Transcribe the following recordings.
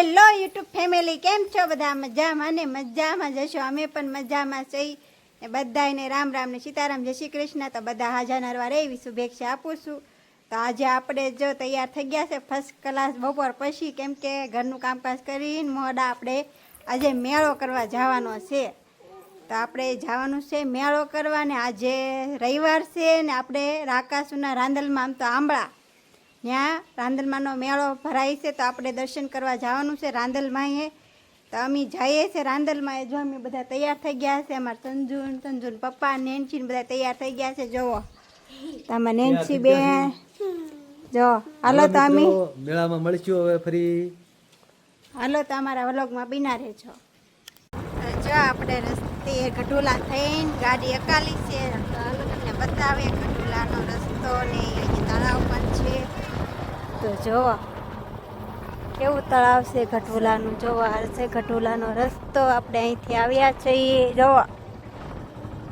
Hello YouTube family, કેમ છો? બધા મજામાં ને મજામાં જશો અમે પણ મજામાં છીએ ને બધાને રામ રામ ને સીતારામ, જય શ્રી કૃષ્ણ. તો બધા હાજર નરવા એવી શુભેચ્છા આપું છું. તો આજે આપણે જો તૈયાર થઈ ગયા છે ફર્સ્ટ ક્લાસ બપોર પછી, કેમ કે ઘરનું કામકાજ કરીને મોડા આપણે આજે મેળો કરવા જવાનો છે. તો આપણે જવાનું છે મેળો કરવા ને આજે રવિવાર છે ને આપણે રાકાસુના રાંદલમાં, આમ તો આંબળા ત્યાં રાંદલમાંનો મેળો ભરાય છે તો આપણે દર્શન કરવા જવાનું છે રાંદલમાંએ તો અમે જઈએ છીએ રાંદલમાં જો અમે બધા તૈયાર થઈ ગયા છે અમારા સંજુન સંજુન પપ્પા નેન્સી ને બધા તૈયાર થઈ ગયા છે. જુઓ. તો આમાં નેન્સી બેન. જો હાલો તો અમે મેળામાં મળશું હવે ફરી. હાલો તો અમારા વ્લોગમાં બિના રહેજો. જો આપણે રસ્તે ગઢુલા થઈને ગાડી અકાલી છે. તો હાલો તમને બતાવે ગઢુલાનો રસ્તો ને અહીં તળાવ પણ છે. તો જોવા. કેવું તળાવ છે ગઢુલાનું જોવા હશે ગઠુલાનો રસ્તો. આપણે અહીંથી આવ્યા છીએ. જોવા.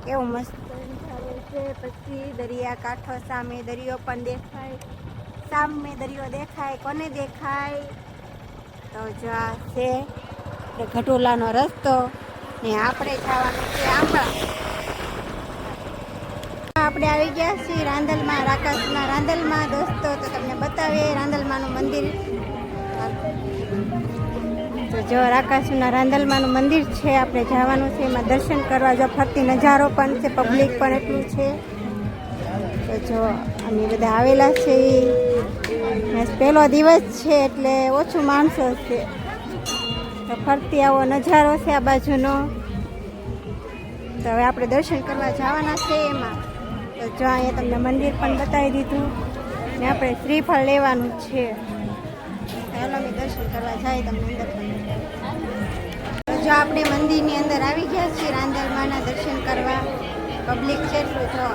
કેવું મસ્ત છે. પછી દરિયા કાંઠો સામે દરિયો પણ દેખાય. સામે દરિયો દેખાય, કોને દેખાય? તો જો આ છે ગઠુલાનો રસ્તો. ને આપણે જવાનું છે આંબા. આપણે આવી ગયા છીએ રાંદલમાં રાકાશના રાંદલમાં દોસ્તો, તો તમને બતાવીએ રાંદલમાનું મંદિર. તો જો રાકાસુના રાંધલમાનું મંદિર છે, આપણે જવાનું છે, એમાં દર્શન કરવા. જો ફરતી નજારો પણ છે પબ્લિક પણ એટલું છે. તો જો અમે બધા આવેલા છે. ને પહેલો દિવસ છે એટલે ઓછું માણસો છે તો ફરતી આવો નજારો છે આ બાજુનો. તો હવે આપણે દર્શન કરવા જવાના છે એમાં. તો જો અહીંયા તમને મંદિર પણ બતાવી દીધું. ને આપણે શ્રીફળ લેવાનું છે. ચાલો દર્શન કરવા જાય તમને અંદર જો આપણે મંદિરની અંદર આવી ગયા છીએ રાંદરમાના દર્શન કરવા. પબ્લિક છે તો.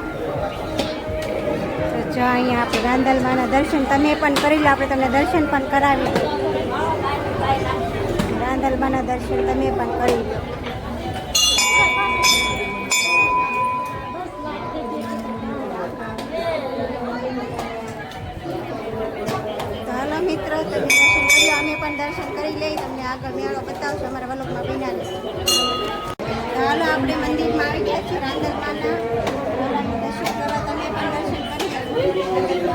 જો અહીંયા આપણે રાંદલમાના દર્શન તમે પણ કરી લો, આપણે તમને દર્શન પણ કરાવી રાંદલમાના દર્શન તમે પણ કરી લો. અમે પણ દર્શન કરી લઈ, તમને આગળ મેળો બતાવશું અમારા વલોકમાં બિના ચાલો આપણે મંદિરમાં આવી ગયા છીએ ભોળાનું દર્શન કરવા તમે પણ દર્શન કરી લો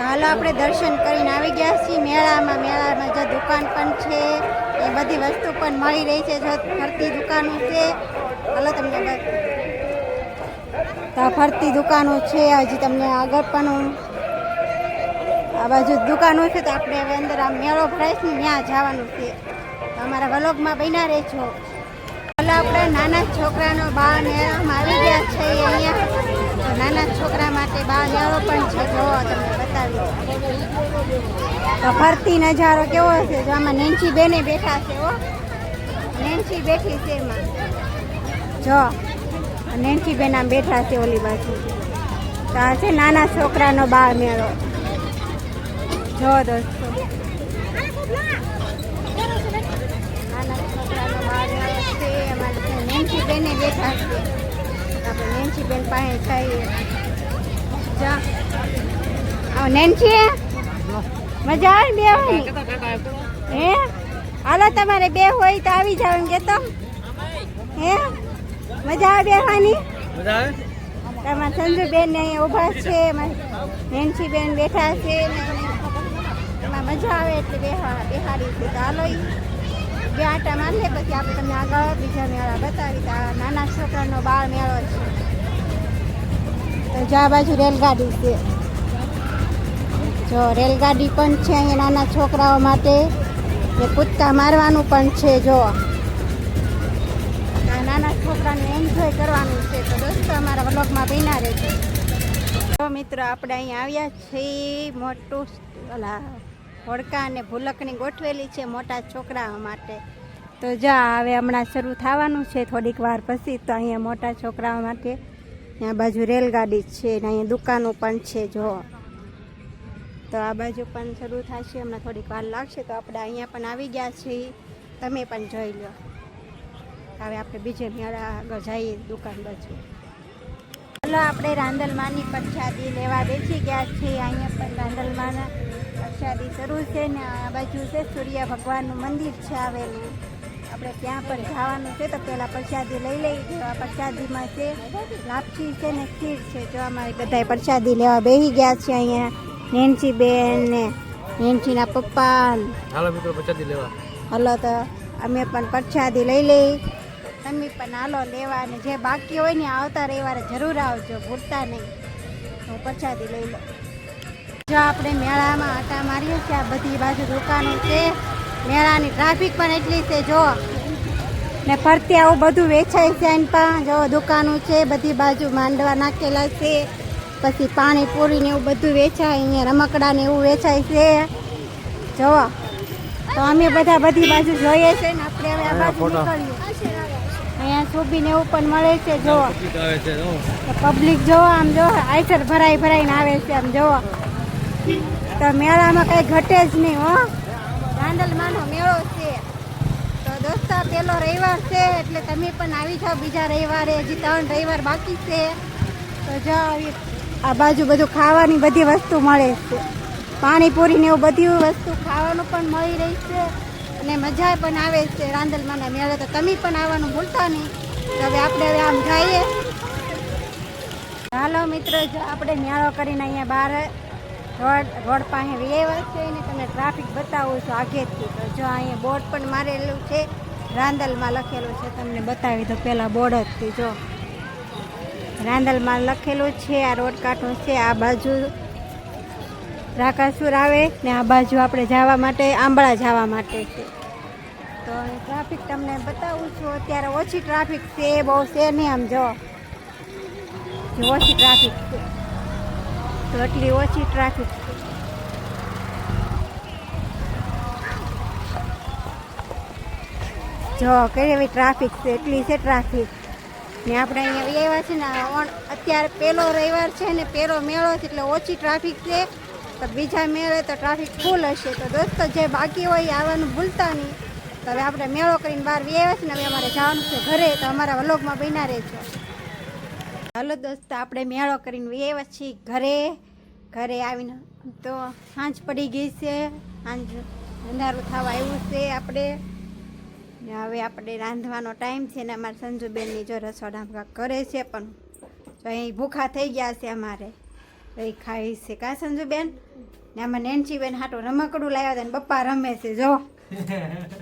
હાલો આપણે દર્શન કરીને આવી ગયા છીએ. મેળામાં મેળામાં જે દુકાન પણ છે, એ બધી વસ્તુ પણ મળી રહી છે, જો ફરતી દુકાનો છે. હાલો તમને તો ફરતી દુકાનો છે, હજી તમને આગળ પણ આ બાજુ દુકાનો છે, તો આપણે હવે અંદર આ મેળો ભરાય છે ત્યાં જવાનું છે. અમારા વલોગમાં બન્યા રહેજો. હાલો આપણે નાના છોકરાનો બાળ મેળામાં આવી ગયા છે અહીંયા. નાના છોકરા માટે બાળ મેળો પણ છે, જોવો તમને બતાવી તો ફરતી નજારો કેવો છે જો આમાં નેન્સી બેને બેઠા છે, હો. નેન્સી બેઠી છે એમાં. જો નેન્સી બેન આમ બેઠા છે ઓલી બાજુ. તો આ છે નાના છોકરાનો બાળ મેળો. જો દોસ્તો. નાના છોકરાનો બાળ મેળો છે, અમારે ત્યાં નેન્સી બેને બેઠા છે. આપણે નેન્સી બેન પાસે જઈએ. જા. આવો નેન્સી મજા આવે બેવાની હે? હાલો તમારે બે હોય તો આવી જાવ એમ કેતો. હે? મજા આવે બેવાની તમારા સંજુ બેન ને અહીંયા ઊભા છે નેન્સી બેન બેઠા છે એમાં મજા આવે એટલે બેહા બેહાડી છે. તો હાલો બે આટા મારીએ પછી આપણે તમને આગળ બીજા મેળા બતાવી તો નાના છોકરાનો બાળ મેળો છે. તો જા બાજુ રેલગાડી છે. જો રેલગાડી પણ છે અહીંયા નાના છોકરાઓ માટે. ને કૂદકા મારવાનું પણ છે, જો. નાના છોકરાને એન્જોય કરવાનું છે, તો દોસ્તો અમારા વ્લોગમાં બન્યા છે તો મિત્રો, આપણે અહીંયા આવ્યા છીએ મોટું ઓલા હોડકા અને ભૂલકની ગોઠવેલી છે મોટા છોકરાઓ માટે. તો જા, હવે હમણાં શરૂ થવાનું છે થોડીક વાર પછી તો અહીંયા મોટા છોકરાઓ માટે. ત્યાં બાજુ રેલગાડી છે ને અહીંયા દુકાનો પણ છે, જો. તો આ બાજુ પણ શરૂ થશે. હમણાં થોડીક વાર લાગશે તો આપણે અહીંયા પણ આવી ગયા છીએ. તમે પણ જોઈ લો. હવે આપણે બીજે મેળા આગળ જઈએ દુકાન બાજુ. ચાલો આપણે રાંદલમાની પ્રસાદી લેવા બેસી ગયા છીએ. અહીંયા પણ રાંદલમાના પ્રસાદી શરૂ છે ને આ બાજુ છે સૂર્ય ભગવાનનું મંદિર છે આવેલું. આપણે ત્યાં પણ જવાનું છે તો પહેલાં પ્રસાદી લઈ લઈ જો આ પ્રસાદીમાં છે, લાપસી છે ને ખીર છે. જો અમારે બધાય પ્રસાદી લેવા બેસી ગયા છે અહીંયા. નેન્સી બેન ને નેન્સીના પપ્પા. હાલો મિત્રો પચાસી લેવા. હલો તો અમે પણ પ્રસાદી લઈ લઈ. તમે પણ હાલો લેવા અને જે બાકી હોય ને આવતા રવિવારે જરૂર આવજો ભૂલતા નહીં. હું પ્રસાદી લઈ લો. જો આપણે મેળામાં આટા મારીએ છીએ આ બધી બાજુ દુકાનો છે. મેળાની ટ્રાફિક પણ એટલી છે જો. ને ફરતી આવું બધું વેચાય છે એમ પણ. જો દુકાનો છે બધી બાજુ માંડવા નાખેલા છે. પછી પાણીપુરી ને એવું બધું વેચાય અહીંયા રમકડા ને એવું વેચાય છે. જોવો. તો અમે બધા બધી બાજુ જોઈએ છે ને આપણે હવે આ બાજુ નીકળીએ. અહીંયા સુબીને એવું પણ મળે છે જોવો. પબ્લિક જોવો આમ જુઓ આઈસર ભરાઈ ભરાઈને આવે છે આમ જોવો. તો મેળામાં કઈ ઘટે જ નહીં હો. રાંદલમાંનો મેળો છે. તો દોસ્તો પેલો રવિવાર છે એટલે તમે પણ આવી જાઓ બીજા રવિવારે હજી ત્રણ રવિવાર બાકી છે. તો જાઓ આવી આ બાજુ બધું ખાવાની બધી વસ્તુ મળે છે. પાણીપુરી ને એવું બધી વસ્તુ ખાવાનું પણ મળી રહી છે અને મજા પણ આવે છે. રાંદલમાંના મેળે તો તમે પણ આવવાનું ભૂલતા નહીં. હવે આપણે હવે આમ જઈએ હાલો મિત્રો, જો આપણે ન્યાળો કરીને અહીંયા બહાર રોડ રોડ પાસે વ્યવહાર છે અને તમને ટ્રાફિક બતાવું છું આગેથી. તો જો અહીંયા બોર્ડ પણ મારેલું છે. રાંદલમાં લખેલું છે. તમને બતાવી દો પહેલાં બોર્ડ જ જો. રાંદલમાં લખેલું છે, આ રોડ કાંઠો છે, આ બાજુ રાકાસુર આવે ને આ બાજુ આપણે જવા માટે, આંબળા જવા માટે છે. તો ટ્રાફિક તમને બતાવું છું, અત્યારે ઓછી ટ્રાફિક છે, બહુ છે નહીં આમ જો. ઓછી ટ્રાફિક છે. તો એટલી ઓછી ટ્રાફિક છે. જો, કેવી ટ્રાફિક છે, એટલી છે ટ્રાફિક. ને આપણે અહીંયા આવ્યા છે ને અત્યારે પહેલો રવિવાર છે ને પહેલો મેળો છે, એટલે ઓછી ટ્રાફિક છે. તો બીજા મેળે તો ટ્રાફિક ફૂલ હશે. તો દોસ્તો, જે બાકી હોય આવવાનું ભૂલતા નહીં. તો હવે આપણે મેળો કરીને બહાર આવ્યા છે ને, હવે અમારે જવાનું છે ઘરે. તો અમારા વલોગમાં બન્યા રહેજો. હાલો દોસ્તો, આપણે મેળો કરીને આવ્યા છીએ ઘરે. ઘરે આવીને તો સાંજ પડી ગઈ છે. સાંજ અંધારું થવા આવ્યું છે આપણે. હવે આપણે રાંધવાનો ટાઈમ છે ને અમારા સંજુબેનની જો રસોડા કરે છે પણ જો અહીં ભૂખા થઈ ગયા છે અમારે. તો એ ખાઈ છે. કા સંજુબેન? ને આમાં નેન્સીબેન હાટું રમકડું લાવ્યા હતા ને બપ્પા રમે છે જો.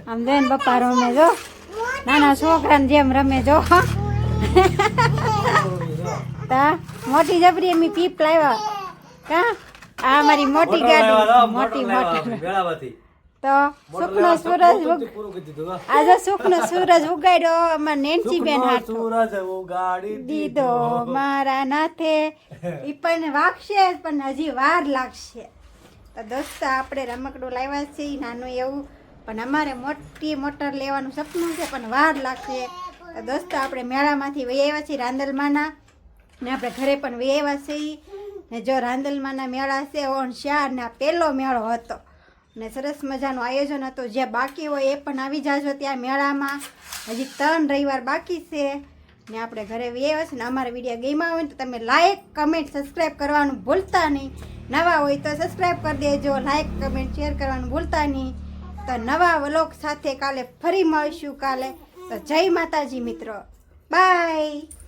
આમ જોઈને બપ્પા રમે જો. નાના છોકરાને જેમ રમે જો તા મોટી જબરી એમ પીપ લાવ્યા. કા? આ મારી મોટી ગાડી. મોટી મોટી વેળાવાથી. તો સુખનો સૂરજ. આજે સુખનો સૂરજ ઉગાડ્યો અમાર નેન્સી બેન સૂરજ ઉગાડી દીધો મારા નાથે. ઈ પણ વાગશે પણ હજી વાર લાગશે. તો દોસ્તો આપણે રમકડું લાવ્યા છે નાનું એવું. પણ અમારે મોટી મોટર લેવાનું સપનું છે પણ વાર લાગશે. તો દોસ્તો આપણે મેળામાંથી વહી આવ્યા છીએ રાંદલમાના. ને આપણે ઘરે પણ વહી આવ્યા છીએ. ને જો રાંદલમાના મેળા છે ઓણ શાર ને આ પહેલો મેળો હતો. ને સરસ મજાનું આયોજન હતું. જે બાકી હોય એ પણ આવી જાજો ત્યાં મેળામાં. હજી ત્રણ રવિવાર બાકી છે. ને આપણે ઘરે વ્યવસ ને અમારા વીડિયો ગેમમાં હોય તો તમે લાઈક કમેન્ટ સબસ્ક્રાઈબ કરવાનું ભૂલતા નહીં. નવા હોય તો સબસ્ક્રાઈબ કરી દેજો લાઈક કમેન્ટ શેર કરવાનું ભૂલતા નહીં. તો નવા વ્લોગ સાથે કાલે ફરી મળીશું કાલે. તો જય માતાજી મિત્રો. બાય